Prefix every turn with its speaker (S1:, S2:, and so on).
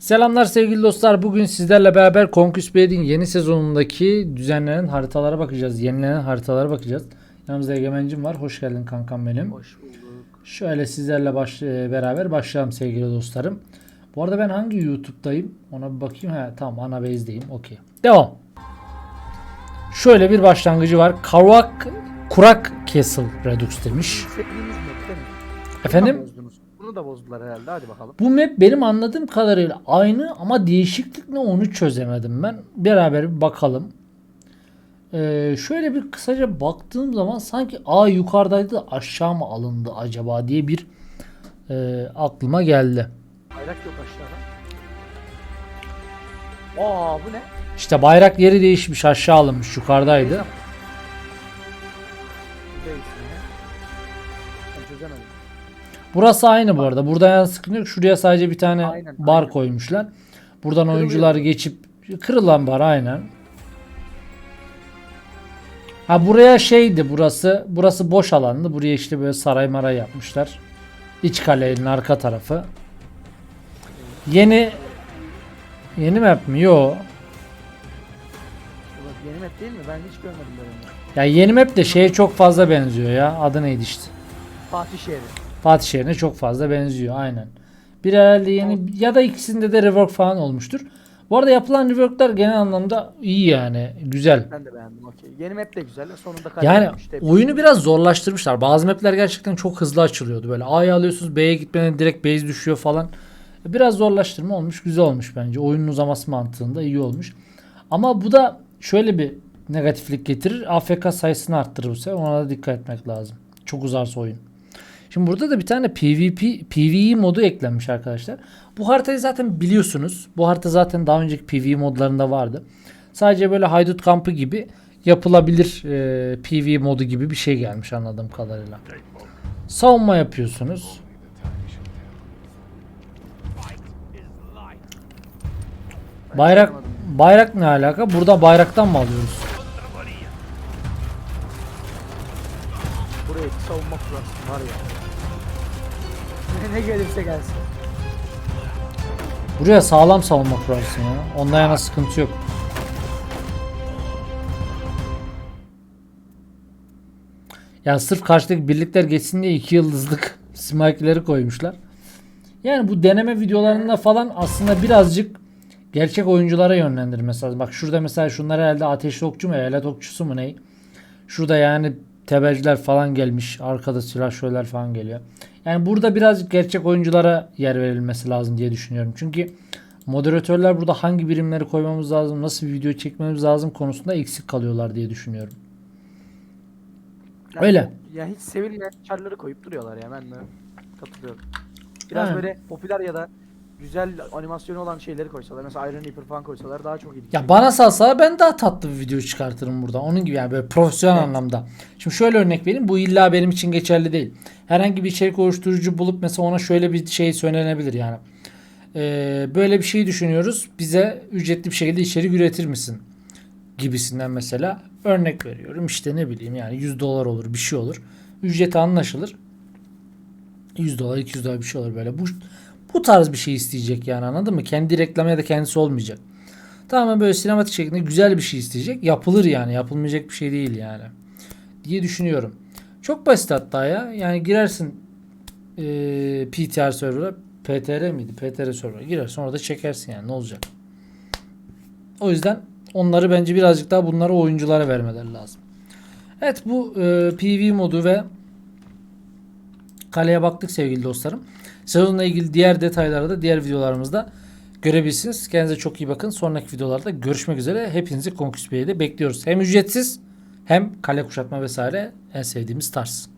S1: Selamlar sevgili dostlar. Bugün sizlerle beraber Conquest Blade'in yeni sezonundaki düzenlenen haritalara bakacağız. Yenilenen haritalara bakacağız. Yanımızda Egemen'cim var. Hoş geldin kankam benim.
S2: Hoş bulduk.
S1: Şöyle sizlerle baş, e, beraber başlayalım sevgili dostlarım. Bu arada ben hangi YouTube'dayım? Ona bir bakayım. He, tamam ana base'deyim. Okey. Devam. Şöyle bir başlangıcı var. Kavak Kurak Castle Redux demiş. Efendim?
S2: Bunu da bozdular herhalde. Hadi bakalım.
S1: Bu map benim anladığım kadarıyla aynı ama değişiklik ne onu çözemedim ben. Beraber bir bakalım. Ee, şöyle bir kısaca baktığım zaman sanki A yukarıdaydı da aşağı mı alındı acaba diye bir e, aklıma geldi.
S2: Bayrak yok aşağıda. Aa bu ne?
S1: İşte bayrak yeri değişmiş aşağı alınmış yukarıdaydı. Burası aynı bu arada. Burada yani sıkıntı yok. Şuraya sadece bir tane
S2: Aynen,
S1: bar
S2: aynen.
S1: koymuşlar. Buradan
S2: Kırılıyor.
S1: oyuncular geçip kırılan bar aynen. Ha buraya şeydi burası. Burası boş alandı. Buraya işte böyle saray maray yapmışlar. İç kalenin arka tarafı. Yeni Yeni map mi? Yo.
S2: Yeni map değil mi? Ben hiç görmedim böyle.
S1: Ya yeni map de şeye çok fazla benziyor ya. Adı neydi işte?
S2: Fatih şehri.
S1: Fatih şehrine çok fazla benziyor aynen. Bir herhalde yeni ya da ikisinde de rework falan olmuştur. Bu arada yapılan reworklar genel anlamda iyi yani. Güzel.
S2: Ben de beğendim okey. Yeni map de güzel. Sonunda
S1: Yani
S2: tebrik
S1: oyunu biraz zorlaştırmışlar. Bazı mapler gerçekten çok hızlı açılıyordu. Böyle A'ya alıyorsunuz B'ye gitmeden direkt base düşüyor falan. Biraz zorlaştırma olmuş. Güzel olmuş bence. Oyunun uzaması mantığında iyi olmuş. Ama bu da şöyle bir negatiflik getirir. AFK sayısını arttırır bu sefer. Ona da dikkat etmek lazım. Çok uzarsa oyun. Şimdi burada da bir tane PvP, PvE modu eklenmiş arkadaşlar. Bu haritayı zaten biliyorsunuz. Bu harita zaten daha önceki PvE modlarında vardı. Sadece böyle haydut kampı gibi yapılabilir e, PvE modu gibi bir şey gelmiş anladığım kadarıyla. Savunma yapıyorsunuz. Bayrak bayrak ne alaka? Burada bayraktan mı alıyoruz?
S2: Buraya savunma kurarsın var ya. Ne, gelirse gelsin.
S1: Buraya sağlam savunma kurarsın ya. Ondan yana sıkıntı yok. Ya sırf karşıdaki birlikler geçsin diye iki yıldızlık smike'leri koymuşlar. Yani bu deneme videolarında falan aslında birazcık gerçek oyunculara yönlendirmesi lazım. Bak şurada mesela şunlar herhalde ateşli okçu mu, eyalet okçusu mu ne? Şurada yani tebelciler falan gelmiş. Arkada silahşörler falan geliyor. Yani burada birazcık gerçek oyunculara yer verilmesi lazım diye düşünüyorum. Çünkü moderatörler burada hangi birimleri koymamız lazım, nasıl bir video çekmemiz lazım konusunda eksik kalıyorlar diye düşünüyorum.
S2: Yani
S1: Öyle.
S2: Ya hiç sevilmeyen çarları koyup duruyorlar ya ben de katılıyorum. Biraz
S1: Ha.
S2: böyle popüler ya da güzel animasyonu olan şeyleri koysalar mesela Iron Reaper falan koysalar daha çok iyi.
S1: Ya bana salsa ben daha tatlı bir video çıkartırım burada. Onun gibi yani böyle profesyonel
S2: Evet.
S1: anlamda. Şimdi şöyle örnek vereyim. Bu illa benim için geçerli değil. Herhangi bir içerik oluşturucu bulup mesela ona şöyle bir şey söylenebilir yani. Ee, böyle bir şey düşünüyoruz. Bize ücretli bir şekilde içerik üretir misin? Gibisinden mesela örnek veriyorum. İşte ne bileyim yani 100 dolar olur bir şey olur. Ücreti anlaşılır. 100 dolar 200 dolar bir şey olur böyle. Bu, bu tarz bir şey isteyecek yani anladın mı? Kendi reklamı ya da kendisi olmayacak. Tamamen böyle sinematik şeklinde güzel bir şey isteyecek. Yapılır yani. Yapılmayacak bir şey değil yani. Diye düşünüyorum. Çok basit hatta ya. Yani girersin eee PTR server'a PTR miydi? PTR server'a girersin orada çekersin yani ne olacak? O yüzden onları bence birazcık daha bunları oyunculara vermeleri lazım. Evet bu eee, PV modu ve kaleye baktık sevgili dostlarım. Sezonla ilgili diğer detayları da diğer videolarımızda görebilirsiniz. Kendinize çok iyi bakın. Sonraki videolarda görüşmek üzere. Hepinizi Conquest Bey'de bekliyoruz. Hem ücretsiz hem kale kuşatma vesaire en sevdiğimiz tarz.